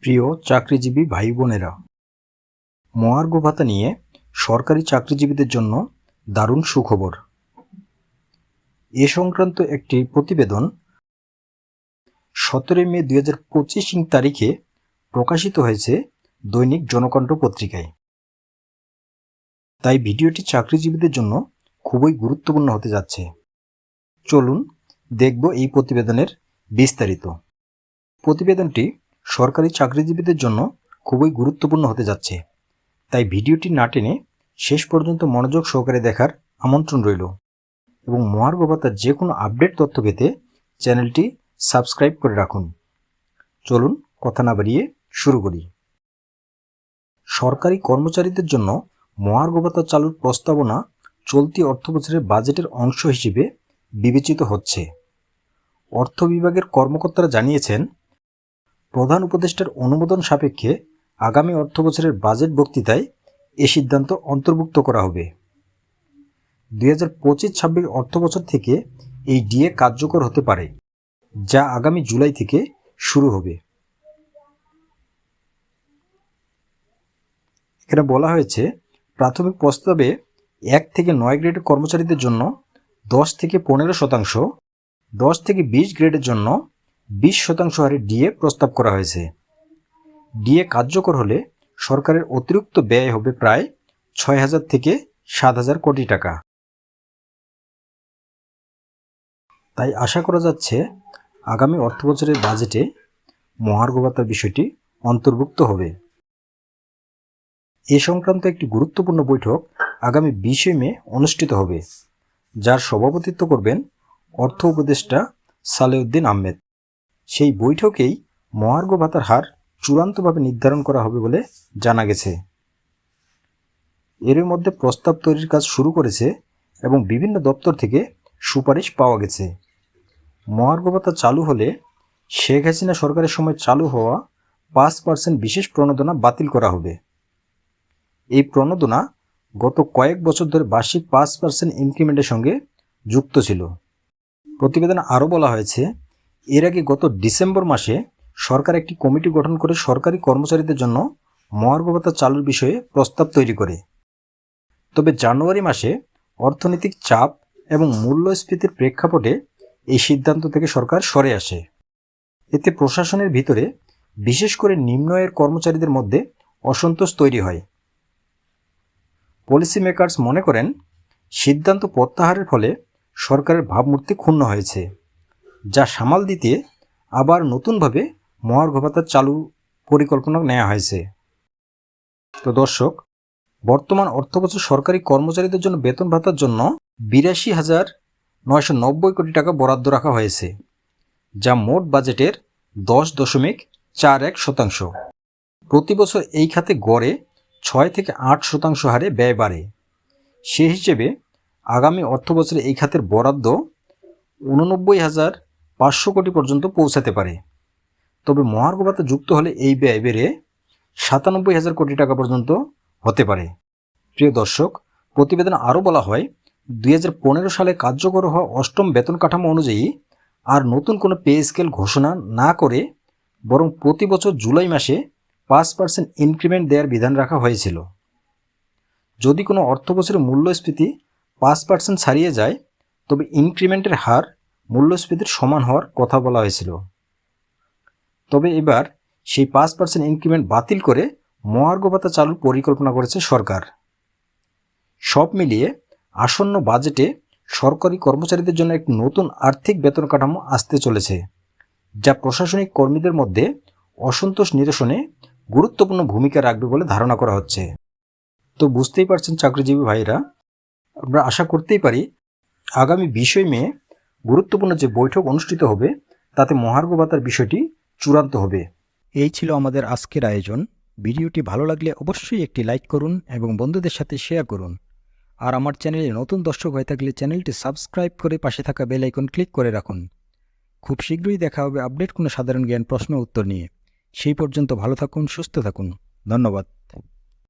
প্রিয় চাকরিজীবী ভাই বোনেরা মহার্ঘ ভাতা নিয়ে সরকারি চাকরিজীবীদের জন্য দারুণ সুখবর। এ সংক্রান্ত একটি প্রতিবেদন সতেরোই মে দুই হাজার পঁচিশ তারিখে প্রকাশিত হয়েছে দৈনিক জনকণ্ঠ পত্রিকায়। তাই ভিডিওটি চাকরিজীবীদের জন্য খুবই গুরুত্বপূর্ণ হতে যাচ্ছে। চলুন দেখব এই প্রতিবেদনের বিস্তারিত। প্রতিবেদনটি সরকারি চাকরিজীবীদের জন্য খুবই গুরুত্বপূর্ণ হতে যাচ্ছে। তাই ভিডিওটি না টেনে শেষ পর্যন্ত মনোযোগ সহকারে দেখার আমন্ত্রণ রইল এবং মহার্ঘ ভাতার যে কোনো আপডেট তথ্য পেতে চ্যানেলটি সাবস্ক্রাইব করে রাখুন। চলুন কথা না বাড়িয়ে শুরু করি। সরকারি কর্মচারীদের জন্য মহার্ঘ ভাতা চালুর প্রস্তাবনা চলতি অর্থবছরের বাজেটের অংশ হিসেবে বিবেচিত হচ্ছে। অর্থ বিভাগের কর্মকর্তারা জানিয়েছেন প্রধান উপদেষ্টার অনুমোদন সাপেক্ষে আগামী অর্থবছরের বাজেট বক্তৃতায় এ সিদ্ধান্ত অন্তর্ভুক্ত করা হবে। দুই হাজার পঁচিশ ছাব্বিশ অর্থবছর থেকে এই ডিএ কার্যকর হতে পারে, যা আগামী জুলাই থেকে শুরু হবে। এখানে বলা হয়েছে, প্রাথমিক প্রস্তাবে এক থেকে নয় গ্রেডের কর্মচারীদের জন্য দশ থেকে পনেরো শতাংশ, দশ থেকে বিশ গ্রেডের জন্য বিশ শতাংশ হারে ডিএ প্রস্তাব করা হয়েছে। ডিএ কার্যকর হলে সরকারের অতিরিক্ত ব্যয় হবে প্রায় ছয় হাজার থেকে সাত হাজার কোটি টাকা। তাই আশা করা যাচ্ছে, আগামী অর্থবছরের বাজেটে মহার্ঘ ভাতার বিষয়টি অন্তর্ভুক্ত হবে। এ সংক্রান্ত একটি গুরুত্বপূর্ণ বৈঠক আগামী বিশে মে অনুষ্ঠিত হবে, যার সভাপতিত্ব করবেন অর্থ উপদেষ্টা সালেউদ্দিন আহমেদ। সেই বৈঠকেই মহার্ঘ ভাতার হার চূড়ান্তভাবে নির্ধারণ করা হবে বলে জানা গেছে। এর মধ্যে প্রস্তাব তৈরির কাজ শুরু করেছে এবং বিভিন্ন দপ্তর থেকে সুপারিশ পাওয়া গেছে। মহার্ঘ ভাতা চালু হলে শেখ হাসিনা সরকারের সময় চালু হওয়া পাঁচ পার্সেন্ট বিশেষ প্রণোদনা বাতিল করা হবে। এই প্রণোদনা গত কয়েক বছর ধরে বার্ষিক পাঁচ পার্সেন্ট ইনক্রিমেন্টের সঙ্গে যুক্ত ছিল। প্রতিবেদনে আরও বলা হয়েছে এর আগে গত ডিসেম্বর মাসে সরকার একটি কমিটি গঠন করে সরকারি কর্মচারীদের জন্য মহার্ঘ ভাতা চালুর বিষয়ে প্রস্তাব তৈরি করে। তবে জানুয়ারি মাসে অর্থনৈতিক চাপ এবং মূল্যস্ফীতির প্রেক্ষাপটে এই সিদ্ধান্ত থেকে সরকার সরে আসে। এতে প্রশাসনের ভিতরে বিশেষ করে নিম্ন আয়ের কর্মচারীদের মধ্যে অসন্তোষ তৈরি হয়। পলিসি মেকার্স মনে করেন, সিদ্ধান্ত প্রত্যাহারের ফলে সরকারের ভাবমূর্তি ক্ষুণ্ণ হয়েছে। যা সামাল দিতে আবার নতুনভাবে মহার্ঘ ভাতা চালু পরিকল্পনা নেওয়া হয়েছে। তো দর্শক, বর্তমান অর্থবছর সরকারি কর্মচারীদের জন্য বেতন ভাতার জন্য বিরাশি হাজার নয়শো নব্বই কোটি টাকা বরাদ্দ রাখা হয়েছে, যা মোট বাজেটের দশ দশমিক চার এক শতাংশ। প্রতি বছর এই খাতে গড়ে ছয় থেকে আট শতাংশ হারে ব্যয় বাড়ে। সে হিসেবে আগামী অর্থবছরে এই খাতের বরাদ্দ উননব্বই হাজার পাঁচশো কোটি পর্যন্ত পৌঁছাতে পারে। তবে মহার্ঘ ভাতা যুক্ত হলে এই ব্যয় বেড়ে সাতানব্বই হাজার কোটি টাকা পর্যন্ত হতে পারে। প্রিয় দর্শক, প্রতিবেদনে আরও বলা হয়, দুই হাজার পনেরো সালে কার্যকর হওয়া অষ্টম বেতন কাঠামো অনুযায়ী আর নতুন কোনো পে স্কেল ঘোষণা না করে বরং প্রতি বছর জুলাই মাসে পাঁচ পার্সেন্ট ইনক্রিমেন্ট দেওয়ার বিধান রাখা হয়েছিল। যদি কোনো অর্থবছরের মূল্যস্ফীতি পাঁচ পার্সেন্ট ছাড়িয়ে যায়, তবে ইনক্রিমেন্টের হার মূল্যস্ফীতির সমান হওয়ার কথা বলা হয়েছিল। তবে এবার সেই পাঁচ পার্সেন্ট ইনক্রিমেন্ট বাতিল করে মহার্ঘ ভাতা চালুর পরিকল্পনা করেছে সরকার। সব মিলিয়ে আসন্ন বাজেটে সরকারি কর্মচারীদের জন্য একটি নতুন আর্থিক বেতন কাঠামো আসতে চলেছে, যা প্রশাসনিক কর্মীদের মধ্যে অসন্তোষ নিরসনে গুরুত্বপূর্ণ ভূমিকা রাখবে বলে ধারণা করা হচ্ছে। তো বুঝতেই পারছেন চাকরিজীবী ভাইরা আমরা আশা করতেই পারি আগামী বিশই মে গুরুত্বপূর্ণ যে বৈঠক অনুষ্ঠিত হবে, তাতে মহার্ঘ ভাতার বিষয়টি চূড়ান্ত হবে। এই ছিল আমাদের আজকের আয়োজন। ভিডিওটি ভালো লাগলে অবশ্যই একটি লাইক করুন এবং বন্ধুদের সাথে শেয়ার করুন। আর আমার চ্যানেলে নতুন দর্শক হয়ে থাকলে চ্যানেলটি সাবস্ক্রাইব করে পাশে থাকা বেল আইকন ক্লিক করে রাখুন। খুব শীঘ্রই দেখা হবে আপডেট কোনো সাধারণ জ্ঞান প্রশ্ন উত্তর নিয়ে। সেই পর্যন্ত ভালো থাকুন, সুস্থ থাকুন। ধন্যবাদ।